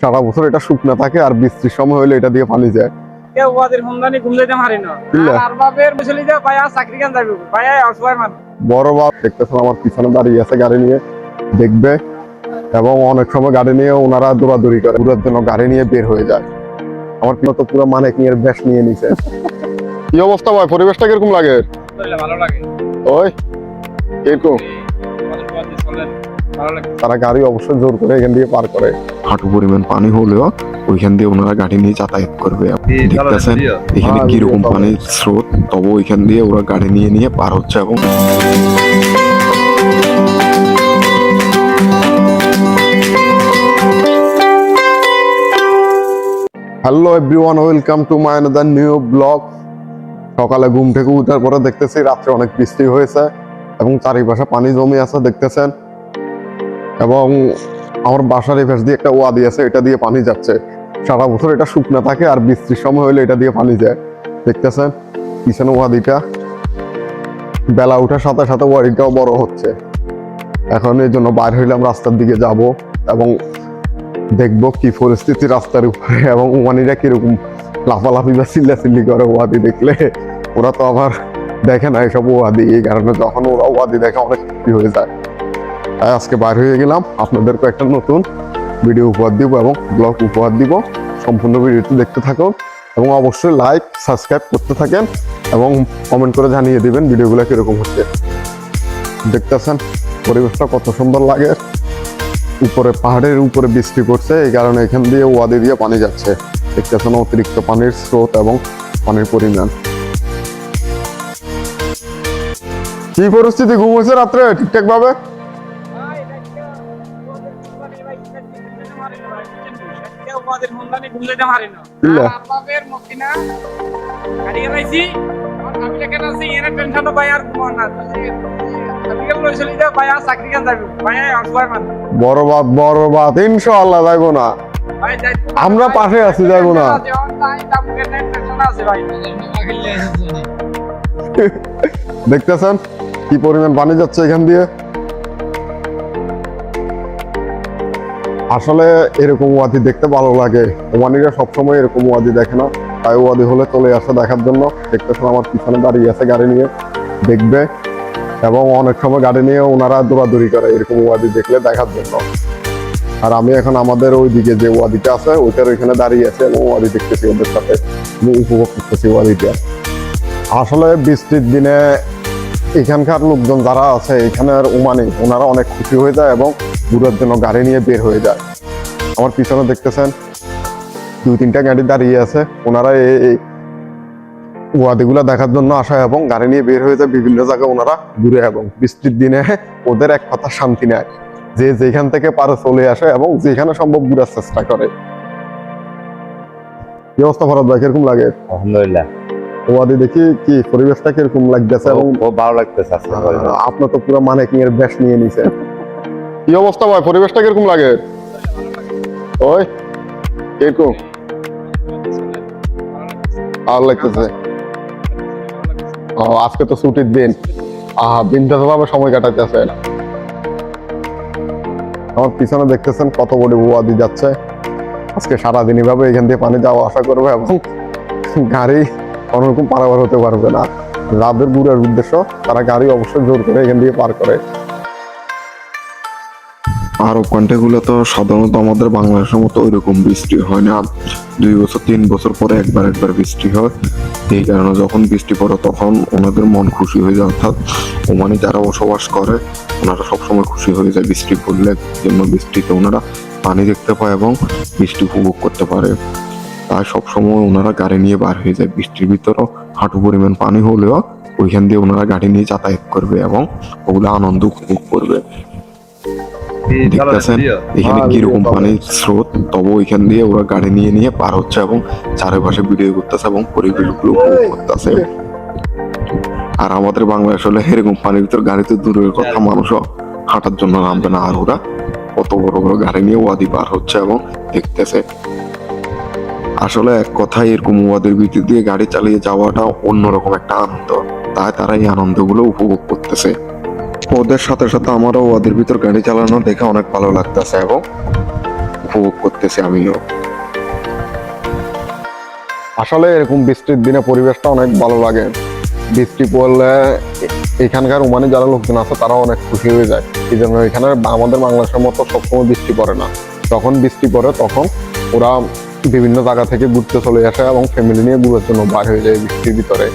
সারা বছর এটা শুকনা থাকে আর বৃষ্টির সময় হলে এটা দিয়ে পানি যায়। বড় বাপ দেখতেছেন আমার পিছনে দাঁড়িয়ে আছে গাড়ি নিয়ে দেখবে? এবং অনেক সময় গাড়ি নিয়ে ওনারা দৌড়াদৌড়ি করে জন্য গাড়ি নিয়ে বের হয়ে যায়। আমার পিছনে তো পুরো মানে নিয়ে ব্যাস নিয়ে নিছে। কি অবস্থা ভাই? পরিবেশটা কীরকম লাগে? ভালো লাগে। ওই কীরকম তারা গাড়ি অবশ্যই জোর করে এখান দিয়ে পার করে। হাঁটু পরিমাণ পানি হলেও ওইখান দিয়ে ওনারা গাড়ি নিয়ে যাতায়াত করবে। আপনি দেখতেছেন এখানে হ্যাঁ, কীরকম পানির স্রোত তবে ওইখান দিয়ে ওরা গাড়ি নিয়ে নিয়ে পার হচ্ছে এবং hello everyone welcome to my another new blog সকালে ঘুম থেকে উঠার পরে দেখতেছি রাত্রে অনেক বৃষ্টি হয়েছে এবং চারিপাশে পানি জমে আছে দেখতেছেন? এবং আমার বাসার এই দিয়ে একটা ওয়াদি আছে, এটা দিয়ে পানি যাচ্ছে। সারা বছর এটা শুকনা থাকে আর বৃষ্টির সময় হলে এটা দিয়ে পানি যায়। দেখতেছেন? পিছনে ওয়াদিটা বেলা ওঠার সাথে সাথে ওয়াদিটাও বড় হচ্ছে। এখন এই জন্য বাইর হইলাম রাস্তার দিকে যাব এবং দেখব কি পরিস্থিতি রাস্তার উপরে এবং ওমানিরা কীরকম লাফালাফি বা চিল্লাচিল্লি করে ওয়াদি দেখলে। ওরা তো আবার দেখে না এসব ওয়াদি এই কারণে যখন ওরা ওয়াদি দেখে অনেক খুশি হয়ে যায়। তাই আজকে বার হয়ে গেলাম। আপনাদেরকে একটা নতুন ভিডিও উপহার দিব এবং ব্লগ উপহার দিব। সম্পূর্ণ ভিডিওটি দেখতে থাকুন এবং অবশ্যই লাইক সাবস্ক্রাইব করতে থাকেন এবং কমেন্ট করে জানিয়ে দিবেন ভিডিওগুলো কীরকম হচ্ছে। দেখতেছেন, পরিবেশটা কত সুন্দর লাগে। উপরে পাহাড়ের উপরে বৃষ্টি পড়ছে, এই কারণে এখান দিয়ে ওয়াদি দিয়ে পানি যাচ্ছে। দেখতেছেন অতিরিক্ত পানির স্রোত এবং পানির পরিমাণ। কি পরিস্থিতি? ঘুম হয়েছে রাত্রে ঠিকঠাক ভাবে পারি না। মকিনা আমি আছি? এর টেনশন ভাই আর কেন যাবে? না। আমরা পাশে আছি, যাইবো না। টেনশন আছে ভাই। দেখতেছেন কি পরিমাণ পানি যাচ্ছে এখান দিয়ে? আসলে এরকম ওয়াদি দেখতে ভালো লাগে। ওমানিরা সবসময় এরকম ওয়াদি দেখে না। তাই ওয়াদি হলে চলে আসে দেখার জন্য। দেখতেছেন আমার পিছনে দাঁড়িয়ে আছে গাড়ি নিয়ে। দেখবে। এবং অনেক সময় গাড়ি নিয়ে ওনারা দৌড়াদৌড়ি করে এরকম ওয়াদি দেখলে দেখার জন্য। আর আমি এখন আমাদের ওইদিকে যে ওয়াদিটা আছে, ওইটার ওইখানে দাঁড়িয়ে আছে এবং ওয়াদি দেখতেছি ওদের সাথে। আমি উপভোগ করতেছি ওয়াদিটা আসলে বৃষ্টির দিনে এখানকার লোকজন যারা আছে, এখানের উমানি, ওনারা অনেক খুশি হয়ে যায় এবং দূরের জন্য গাড়ি নিয়ে বের হয়ে যায়। আমার পিছনে দেখতেছেন দুই তিনটা গাড়ি দাঁড়িয়ে আছে। ওনারা এই ওয়াদিগুলা দেখার জন্য আসে এবং গাড়ি নিয়ে বের হয়ে যায় বিভিন্ন জায়গায় ওনারা ঘুরে এবং বৃষ্টির দিনে ওদের এক কথা শান্তি নেয়। যে যেখান থেকে পারে চলে আসে এবং যেখানে সম্ভব ঘুরার চেষ্টা করে। কি অবস্থা ফরাদ ভাই কীরকম লাগে? আলহামদুলিল্লাহ। ওয়াদি দেখি কি পরিবেশটা কীরকম লাগতেছে এবং ভালো লাগতেছে আপনার তো পুরো মানে কি এর ব্যাস নিয়ে নিছে। কি অবস্থা ভাই? পরিবেশটা কীরকম লাগে? ওই, কীরকম? ভালো লাগতেছে। ও, আজকে তো ছুটির দিন। আহা, বিন্দাস ভাবে সময় কাটাইতেছে। আমার পিছনে দেখতেছেন কত বড় ওয়াদি যাচ্ছে। আজকে সারাদিনই ভাবে এখান দিয়ে পানি যাওয়া আসা করবে এবং গাড়ি কোনোরকম পারাবার হতে পারবে না। যাদের ঘুরার উদ্দেশ্য, তারা গাড়ি অবশ্যই জোর করে এখান দিয়ে পার করে। আরব কান্ট্রিগুলো তো সাধারণত আমাদের বাংলাদেশের মতো ওইরকম বৃষ্টি হয় না। দুই বছর, তিন বছর পরে একবার একবার বৃষ্টি হয়। এই কারণে যখন বৃষ্টি পড়ে, তখন ওনাদের মন খুশি হয়ে যায়, অর্থাৎ ওমানে যারা বসবাস করে, ওনারা সবসময় খুশি হয়ে যায় বৃষ্টি পড়লে। জন্য বৃষ্টিতে ওনারা পানি দেখতে পায় এবং বৃষ্টি উপভোগ করতে পারে। তাই সবসময় ওনারা গাড়ি নিয়ে বার হয়ে যায়। বৃষ্টির ভিতরেও হাঁটু পরিমাণ পানি হলেও ওইখান দিয়ে ওনারা গাড়ি নিয়ে যাতায়াত করবে এবং ওগুলো আনন্দ উপভোগ করবে। দেখতেছেন এখানে হ্যাঁ, কীরকম ভিডিও পানির স্রোত তবে ওইখান দিয়ে ওরা গাড়ি নিয়ে নিয়ে পার হচ্ছে এবং চারিপাশে ভিডিও করতেছে এবং পরিবেশগুলো করতেছে। আর আমাদের বাংলাদেশ হলে এরকম পানির ভিতর গাড়িতে দূরের কথা মানুষও হাঁটার জন্য নামবে না আর ওরা। কত বড় বড় গাড়ি নিয়ে ওয়াদি পার হচ্ছে এবং দেখতেছে। আসলে এক কথায় এরকম ওয়াদের ভিতর দিয়ে গাড়ি চালিয়ে যাওয়াটা অন্যরকম একটা আনন্দ। তাই তারা এই আনন্দগুলো উপভোগ করতেছে। ওদের সাথে সাথে আমারও ওদের ভিতর গাড়ি চালানো দেখে অনেক ভালো লাগতেছে এবং উপভোগ করতেছি আমিও। আসলে এরকম বৃষ্টির দিনে পরিবেশটা অনেক ভালো লাগে। বৃষ্টি পড়লে এখানকার ওমানে যারা লোকজন আছে তারা অনেক খুশি হয়ে যায়। এই জন্য এখানে আমাদের বাংলাদেশের মতো সবসময় বৃষ্টি পড়ে না। যখন বৃষ্টি পড়ে তখন ওরা বিভিন্ন জায়গা থেকে ঘুরতে চলে আসে এবং ফ্যামিলি নিয়ে ঘুরার জন্য বার হয়ে যায় বৃষ্টির ভিতরে।